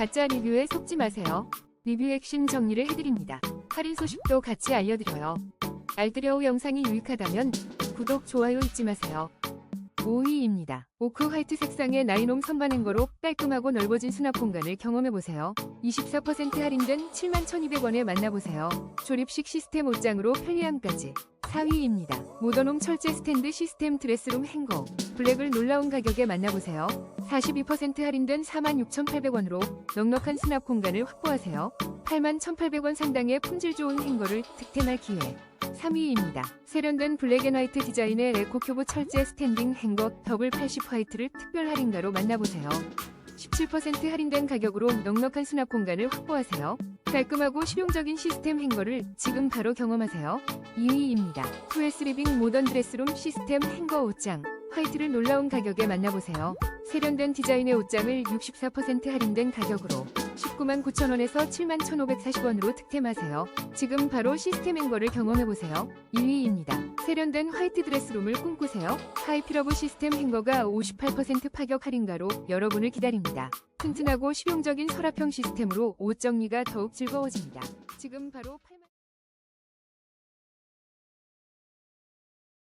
가짜 리뷰에 속지 마세요. 리뷰 핵심 정리를 해드립니다. 할인 소식도 같이 알려드려요. 알뜰여우 영상이 유익하다면 구독, 좋아요 잊지 마세요. 5위입니다. 오크 화이트 색상의 나이롱 선반 행거로 깔끔하고 넓어진 수납 공간을 경험해보세요. 24% 할인된 71,200원에 만나보세요. 조립식 시스템 옷장으로 편리함까지. 4위입니다. 모더놈 철제 스탠드 시스템 드레스룸 행거. 블랙을 놀라운 가격에 만나보세요. 42% 할인된 46,800원으로 넉넉한 수납 공간을 확보하세요. 81,800원 상당의 품질 좋은 행거를 득템할 기회. 3위입니다. 세련된 블랙앤화이트 디자인의 에코큐브 철제 스탠딩 행거 더블 80 화이트를 특별 할인가로 만나보세요. 17% 할인된 가격으로 넉넉한 수납 공간을 확보하세요. 깔끔하고 실용적인 시스템 행거를 지금 바로 경험하세요. 2위입니다. 2S 리빙 모던 드레스룸 시스템 행거 옷장. 화이트를 놀라운 가격에 만나보세요. 세련된 디자인의 옷장을 64% 할인된 가격으로 19만 9천원에서 7만 1,540원으로 득템하세요. 지금 바로 시스템 행거를 경험해보세요. 2위입니다. 세련된 화이트 드레스룸을 꿈꾸세요. 하이피러브 시스템 행거가 58% 파격 할인가로 여러분을 기다립니다. 튼튼하고 실용적인 서랍형 시스템으로 옷 정리가 더욱 즐거워집니다. 지금 바로 8만